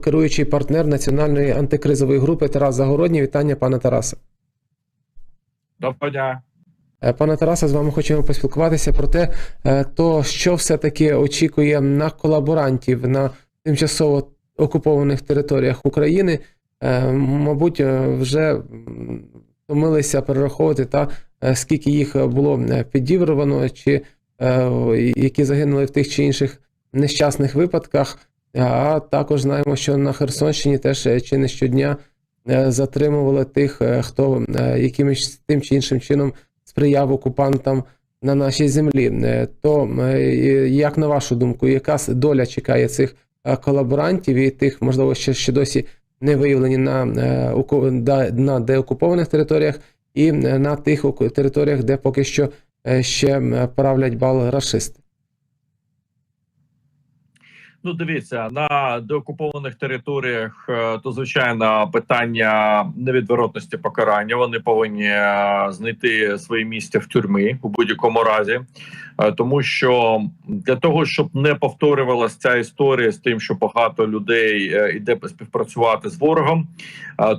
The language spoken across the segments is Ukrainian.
керуючий партнер національної антикризової групи Тарас Загородній. Вітання, пане Тарасе. Доброго дня. Е, Пане Тарасе, з вами хочемо поспілкуватися про те, е, то що все-таки очікує на колаборантів на тимчасово окупованих територіях України. Е, Мабуть, вже втомилися перераховувати та скільки їх було підібрано, чи які загинули в тих чи інших нещасних випадках. А також знаємо, що на Херсонщині теж е, чи не щодня е, затримували тих, е, хто якимось тим чи іншим чином сприяв окупантам на нашій землі. То як на вашу думку, яка доля чекає цих колаборантів і тих, можливо, ще, ще досі не виявлені на, на деокупованих територіях і на тих територіях, де поки що ще правлять бал рашисти? Ну, дивіться, на деокупованих територіях, е, то звичайно питання невідворотності покарання. Вони повинні е, знайти своє місце в тюрмі у будь-якому разі, Е, тому що для того, щоб не повторювалася ця історія з тим, що багато людей е, йде співпрацювати з ворогом,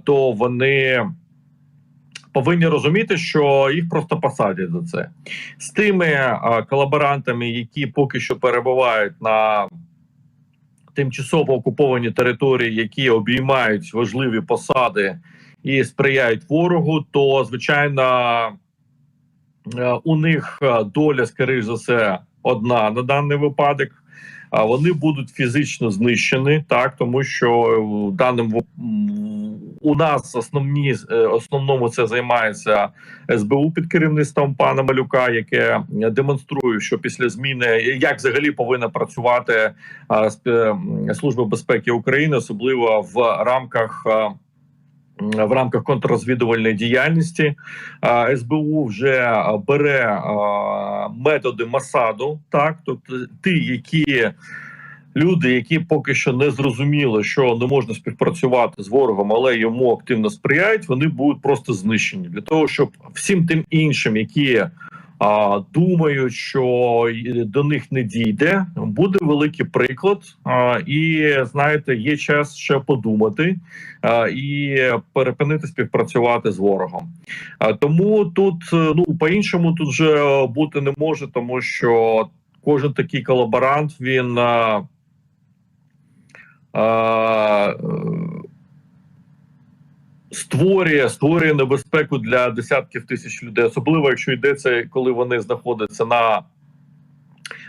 то вони. Повинні розуміти, що їх просто посадять за це з тими е, колаборантами, які поки що перебувають на тимчасово окуповані території, які обіймають важливі посади і сприяють ворогу, то звичайно е, у них е, доля, скоріш за все, одна на даний випадок. А вони будуть фізично знищені, так тому що в даному у нас основні е, основному це займається СБУ під керівництвом пана Малюка, яке демонструє, що після зміни як взагалі повинна працювати а, Служба безпеки України, особливо в рамках. В рамках контррозвідувальної діяльності СБУ вже бере методи Масаду, так тобто ті, які люди, які поки що не зрозуміли, що не можна співпрацювати з ворогом, але йому активно сприяють, вони будуть просто знищені для того, щоб всім тим іншим, які а, думають, що до них не дійде, буде великий приклад. А, і знаєте, є час ще подумати а, і перепинити співпрацювати з ворогом. А, тому тут е, ну по-іншому тут вже бути не може, тому що кожен такий колаборант він. а, а, е, створює створює небезпеку для десятків тисяч людей, особливо якщо йдеться, коли вони знаходяться на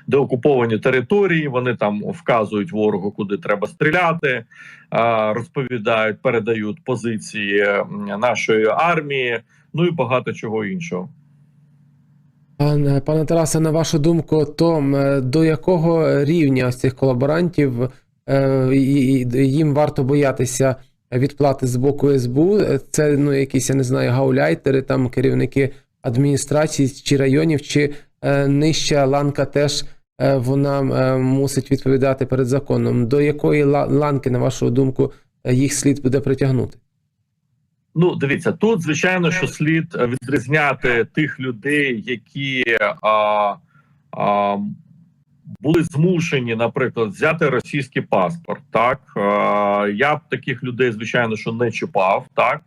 деокупованій території. Вони там вказують ворогу, куди треба стріляти, а, розповідають, передають позиції нашої армії, ну і багато чого іншого. Пане, Тарасе, на вашу думку, то до якого рівня ось цих колаборантів е, їм варто боятися відплати з боку СБУ? Це ну, якісь, я не знаю, гауляйтери, там керівники адміністрацій чи районів, чи е, нижча ланка теж е, вона е, мусить відповідати перед законом. До якої ланки, на вашу думку, е, їх слід буде притягнути? Ну, дивіться, тут звичайно, що слід е, відрізняти тих людей, які а, а, були змушені, наприклад, взяти російський паспорт. Так я б таких людей, звичайно, що не чіпав, так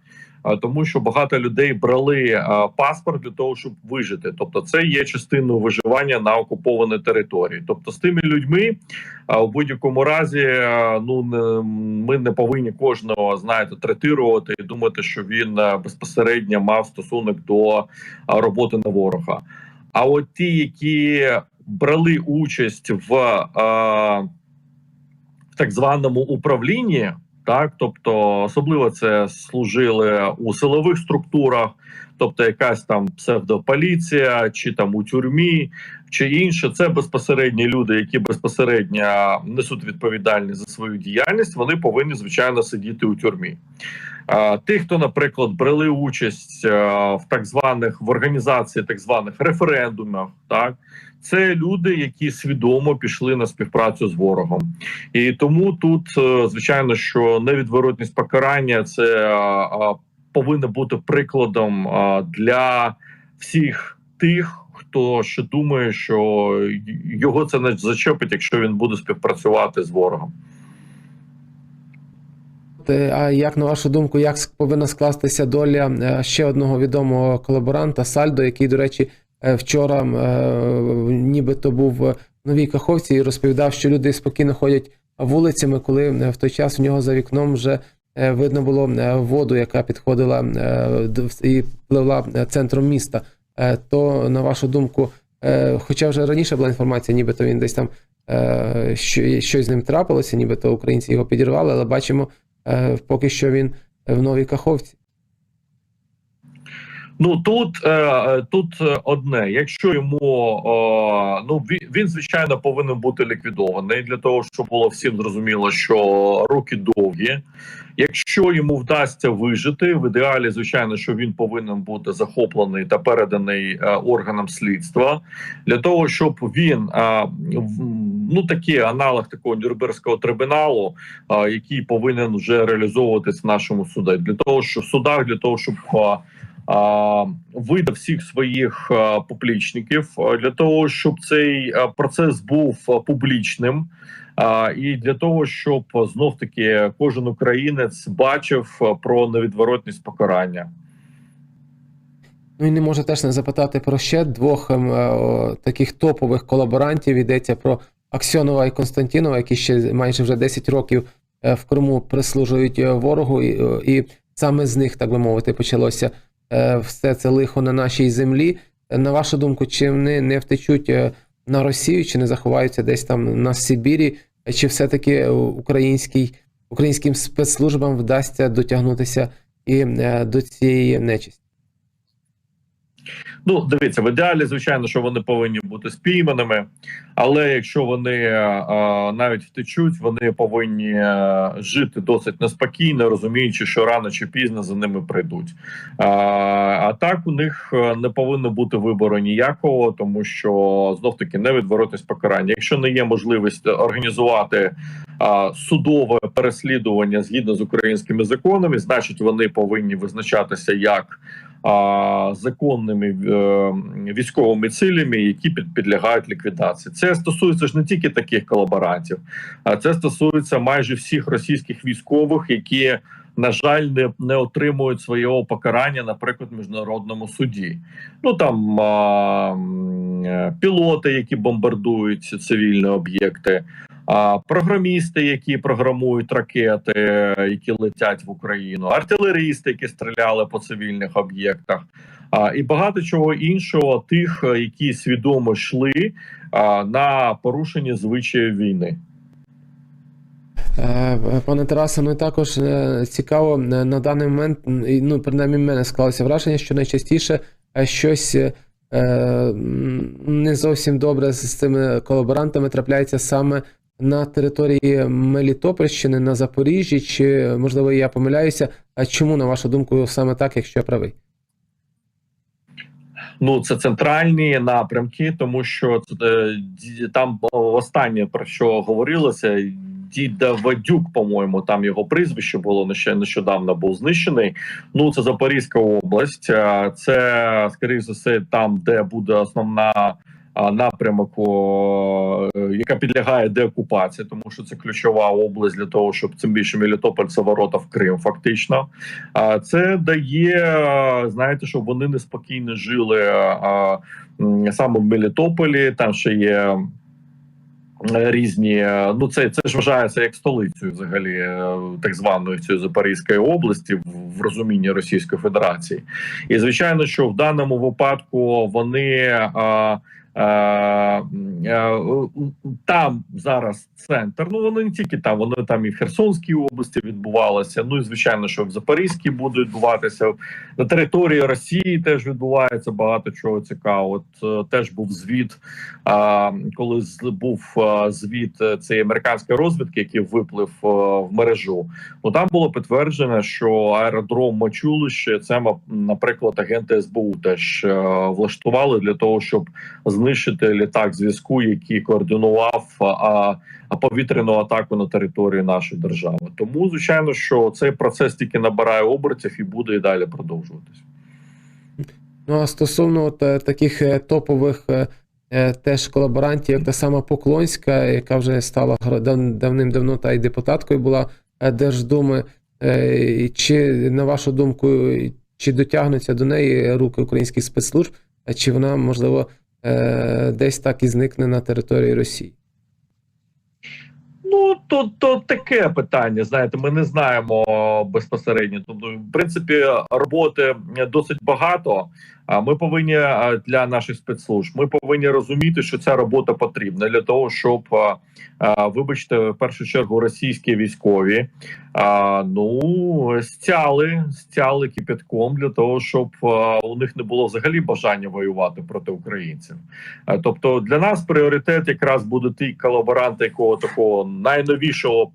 тому що багато людей брали паспорт для того, щоб вижити. Тобто, це є частиною виживання на окупованій території. Тобто, з тими людьми у будь-якому разі, ну не ми не повинні кожного знаєте третирувати і думати, що він безпосередньо мав стосунок до роботи на ворога. А от ті, які брали участь в, е, в так званому управлінні, так? Тобто особливо це служили у силових структурах, тобто якась там псевдополіція, чи там у тюрмі, чи інше, це безпосередні люди, які безпосередньо несуть відповідальність за свою діяльність. Вони повинні звичайно сидіти у тюрмі. Ті, хто, наприклад, брали участь в так званих в організації так званих референдумах, так це люди, які свідомо пішли на співпрацю з ворогом, і тому тут е, звичайно, що невідворотність покарання це а, а, повинно бути прикладом для всіх тих, хто ще думає, що його це не зачепить, якщо він буде співпрацювати з ворогом. Е, А як на вашу думку, як повинна скластися доля е, ще одного відомого колаборанта Сальдо, який, до речі, е, вчора нібито був в новій Каховці і розповідав, що люди спокійно ходять вулицями, коли в той час у нього за вікном вже видно було е, воду, яка підходила е, і пливла е, центром міста. Е, То, на вашу думку, е, хоча вже раніше була інформація, нібито він десь там е, щось з ним трапилося, нібито українці його підірвали, але бачимо, е, поки що він в новій Каховці. Ну тут, е, е, тут е, одне: якщо йому ну він, звичайно повинен бути ліквідований для того, щоб було всім зрозуміло, що руки довгі. Якщо йому вдасться вижити, в ідеалі, звичайно, що він повинен бути захоплений та переданий органам слідства. Для того, щоб він ну такий аналог такого Нюрнберзького трибуналу, який повинен вже реалізовуватись в нашому суді, для того, що судах для того, щоб видав всіх своїх а, поплічників для того, щоб цей процес був публічним, і для того, щоб знов таки кожен українець бачив про невідворотність покарання. Ну і не можу теж не запитати про ще двох ем, е, о, таких топових колаборантів. Йдеться про Аксьонова і Константінова, які ще майже вже 10 років е, в Криму прислужують е, ворогу, і, і саме з них, так би мовити, почалося все це лихо на нашій землі. Е, На вашу думку, чи вони не втечуть е, на Росію, чи не заховаються десь там на Сибірі, Е, чи все-таки е, український, українським спецслужбам вдасться дотягнутися і е, до цієї нечисті? Ну, дивіться, в ідеалі, звичайно, що вони повинні бути спійманими, але якщо вони е, навіть втечуть, вони повинні е, жити досить неспокійно, розуміючи, що рано чи пізно за ними прийдуть. А, а так у них е, не повинно бути вибору ніякого, тому що знов таки невідворотність покарання. Якщо не є можливість організувати а, судове переслідування згідно з українськими законами, значить вони повинні визначатися як а, законними е, військовими цилями, які під, підлягають ліквідації. Це стосується ж не тільки таких колаборантів, а це стосується майже всіх російських військових, які на жаль не, не отримують свого покарання, наприклад, в міжнародному суді. Ну там а, е, пілоти, які бомбардують цивільні об'єкти. Програмісти, які програмують ракети, які летять в Україну, артилерісти, які стріляли по цивільних об'єктах, а і багато чого іншого, тих, які свідомо йшли на порушення звичаїв війни. Е, Пане Тарасе, ну також е, цікаво е, на даний момент, ну принаймні в мене склалося враження, що найчастіше щось не зовсім добре з цими колаборантами трапляється саме на території Мелітопольщини, на Запоріжжі, чи можливо я помиляюся. А чому, на вашу думку, саме так, якщо я правий? Ну це центральні напрямки, тому що е, там останнє про що говорилося. Діда Вадюк, по-моєму, там його прізвище було нещодавно був знищений. Ну це Запорізька область. Це скоріше все там, де буде основна а, напрямок, е, яка підлягає деокупації, тому що це ключова область для того, щоб цим більше Мелітополь це ворота в Крим, фактично. Це дає, знаєте, щоб вони неспокійно жили саме в Мелітополі. Там ще є. е, Різні, е, ну це це ж вважається як столицею, взагалі так званої цієї Запорізької області в, розумінні Російської Федерації, і звичайно, що в даному випадку вони а, там зараз центр. Ну вони не тільки там, вони там і в Херсонській області відбувалися. Ну і звичайно, що в Запорізькій буде відбуватися на території Росії. Теж відбувається багато чого цікавого. От е, теж був звіт, коли був звіт е, цієї американської розвідки, який виплив е, в мережу. Ну там було підтверджено, що аеродром Мачулище це наприклад агенти СБУ теж е, влаштували для того, щоб знищити літак зв'язку, який координував а, повітряну атаку на території нашої держави. Тому звичайно, що цей процес тільки набирає обертів і буде і далі продовжуватись. Ну а стосовно от, е, таких е, топових е, теж колаборантів, як та сама Поклонська, яка вже стала давним-давно та й депутаткою була Держдуми. Чи, на вашу думку, чи дотягнуться до неї руки українських спецслужб, чи вона, можливо, десь так і зникне на території Росії? Ну, то, то таке питання. Знаєте, ми не знаємо безпосередньо. Тобто, в принципі, роботи досить багато. А ми повинні для наших спецслужб. Ми повинні розуміти, що ця робота потрібна для того, щоб вибачте, в першу чергу російські військові ну стяли, стяли кипятком для того, щоб у них не було взагалі бажання воювати проти українців. Тобто для нас пріоритет якраз буде ті колаборанти, якого такого найновішого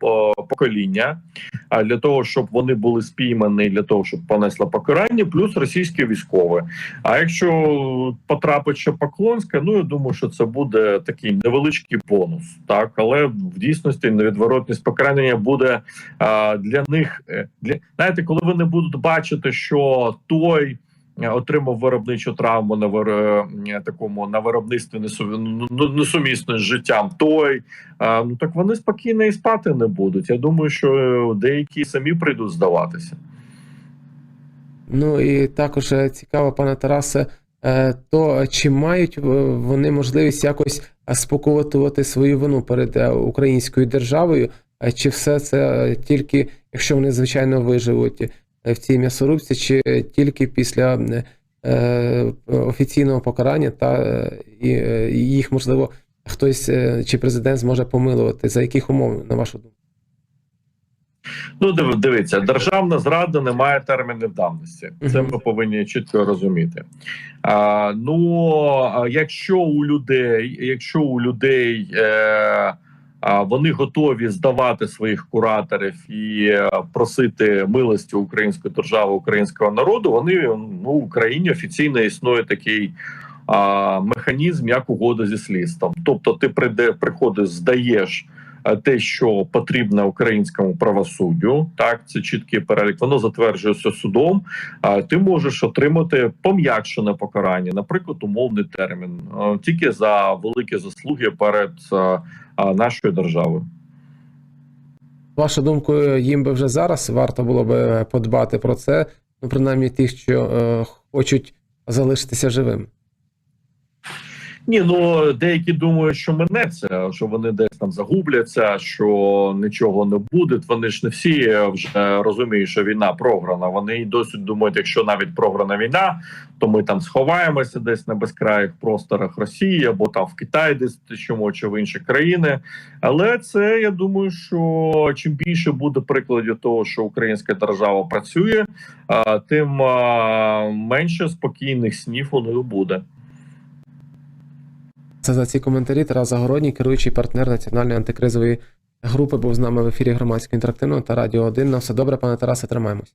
покоління, а для того, щоб вони були спіймані, для того, щоб понесли покарання, плюс російські військові. А якщо потрапить ще Поклонська, ну я думаю, що це буде такий невеличкий бонус, так але в дійсності невідворотність покарання буде а, для них. е, Для знаєте, коли вони будуть бачити, що той. е, Отримав виробничу травму на вир... е, такому на виробництві ну, ну, несумісно з життям. Той ну так вони спокійно і спати не будуть. Я думаю, що деякі самі прийдуть здаватися. Ну і також е, цікаво, пане Тарасе, е, то чи мають е, вони можливість якось спокутувати свою вину перед українською державою, чи все це тільки, якщо вони звичайно виживуть в цій м'ясорубці, чи тільки після офіційного покарання, та їх можливо хтось чи президент зможе помилувати? За яких умов, на вашу думку? Ну, дивіться, державна зрада не має термінів давності. Це ми повинні чітко розуміти. А, ну якщо у людей, якщо у людей е, а, вони готові здавати своїх кураторів і е, просити милості української держави, українського народу, вони ну в Україні офіційно існує такий. А, механізм як угода зі слідством. Тобто, ти прийде, приходиш, здаєш те, що потрібно українському правосуддю, так це чіткий перелік. Воно затверджується судом. А ти можеш отримати пом'якшене покарання, наприклад, умовний термін, е, тільки за великі заслуги перед е, е, нашою державою. Вашу думку, їм би вже зараз варто було би подбати про це, ну принаймні тих, що е, хочуть залишитися живими. Ні, ну деякі думають, що минеться, що вони десь там загубляться, що нічого не буде. Вони ж не всі вже розуміють, що війна програна. Вони й досі думають, якщо навіть програна війна, то ми там сховаємося десь на безкраїх просторах Росії або там в Китаї, десь чому чи в інші країни. Але це я думаю, що чим більше буде прикладів того, що українська держава працює, тим менше спокійних снів у них буде. Це за ці коментарі Тарас Загородній, керуючий партнер національної антикризової групи, був з нами в ефірі громадського інтерактивного та радіо 1. На все добре, пане Тарасе, тримаємось.